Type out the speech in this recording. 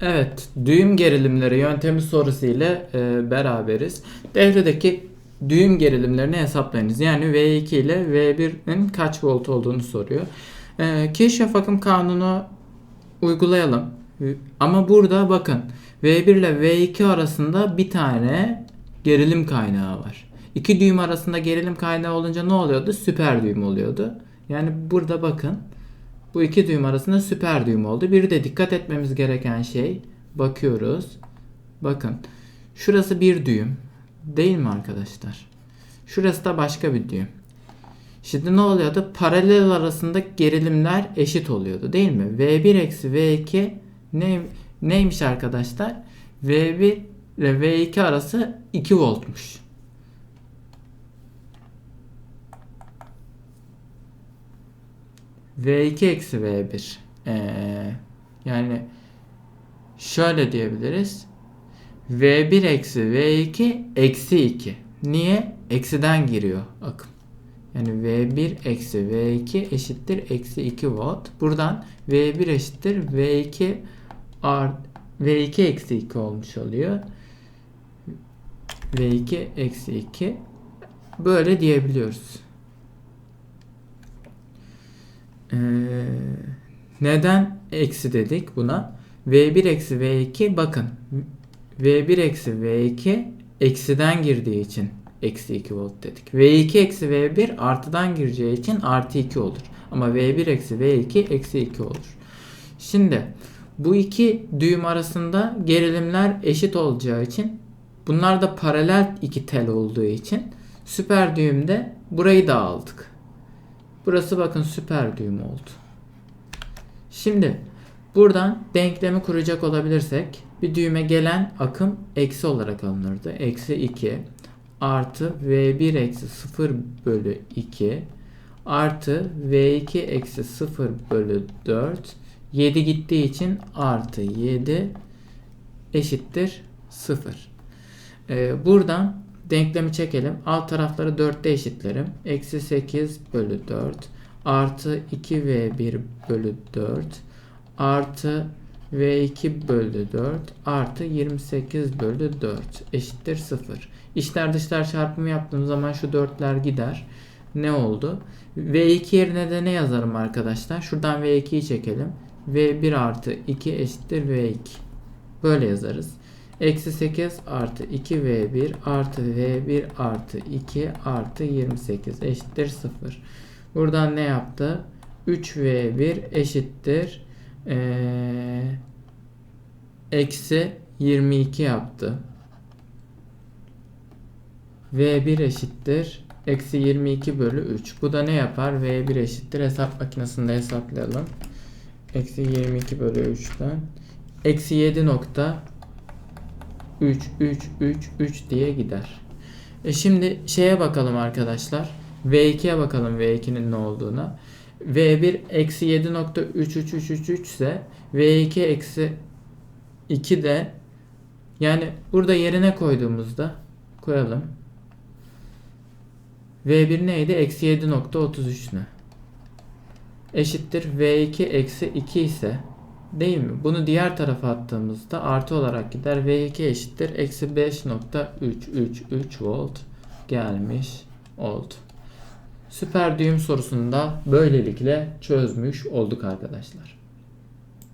Evet, düğüm gerilimleri yöntemi sorusu ile e, beraberiz. Devredeki düğüm gerilimlerini hesaplayınız. Yani V2 ile V1'in kaç volt olduğunu soruyor. E, Kirchhoff akım kanunu uygulayalım. Ama burada bakın V1 ile V2 arasında bir tane gerilim kaynağı var. İki düğüm arasında gerilim kaynağı olunca ne oluyordu? Süper düğüm oluyordu. Yani burada bakın bu iki düğüm arasında süper düğüm oldu. Bir de dikkat etmemiz gereken şey bakıyoruz. Bakın şurası bir düğüm değil mi arkadaşlar? Şurası da başka bir düğüm. Şimdi ne oluyordu? Paralel arasında gerilimler eşit oluyordu değil mi? V1 eksi V2 ne, neymiş arkadaşlar? V1 ile V2 arası 2 voltmuş. V2 eksi V1. Ee, yani şöyle diyebiliriz. V1 eksi V2 eksi 2. Niye? Eksiden giriyor akım. Yani V1 eksi V2 eşittir eksi 2 volt. Buradan V1 eşittir V2 art V2 eksi 2 olmuş oluyor. V2 eksi 2 böyle diyebiliyoruz. Ee, neden eksi dedik buna? V1 eksi V2 bakın. V1 eksi V2 eksiden girdiği için eksi 2 volt dedik. V2 eksi V1 artıdan gireceği için artı 2 olur. Ama V1 eksi V2 eksi 2 olur. Şimdi bu iki düğüm arasında gerilimler eşit olacağı için bunlar da paralel iki tel olduğu için süper düğümde burayı da aldık. Burası bakın süper düğüm oldu. Şimdi buradan denklemi kuracak olabilirsek bir düğüme gelen akım eksi olarak alınırdı. Eksi 2 artı V1 eksi 0 bölü 2 artı V2 eksi 0 bölü 4 7 gittiği için artı 7 eşittir 0. Ee, buradan denklemi çekelim. Alt tarafları 4'te eşitlerim. Eksi 8 bölü 4 artı 2v1 bölü 4 artı v2 bölü 4 artı 28 bölü 4 eşittir 0. İçler dışlar çarpımı yaptığım zaman şu 4'ler gider. Ne oldu? V2 yerine de ne yazarım arkadaşlar? Şuradan V2'yi çekelim. V1 artı 2 eşittir V2. Böyle yazarız. Eksi 8 artı 2V1 artı V1 artı 2 artı 28 eşittir 0. Buradan ne yaptı? 3V1 eşittir ee, eksi 22 yaptı. V1 eşittir eksi 22 bölü 3. Bu da ne yapar? V1 eşittir hesap makinesinde hesaplayalım. Eksi 22 bölü 3'ten eksi 7 nokta 3 3 3 3 diye gider. E şimdi şeye bakalım arkadaşlar. V2'ye bakalım V2'nin ne olduğuna. V1 eksi 7.33333 ise V2 eksi 2 de yani burada yerine koyduğumuzda koyalım. V1 neydi? Eksi 7.33 ne? Eşittir V2 eksi 2 ise değil mi? Bunu diğer tarafa attığımızda artı olarak gider. V2 eşittir. Eksi 5.333 volt gelmiş oldu. Süper düğüm sorusunu da böylelikle çözmüş olduk arkadaşlar.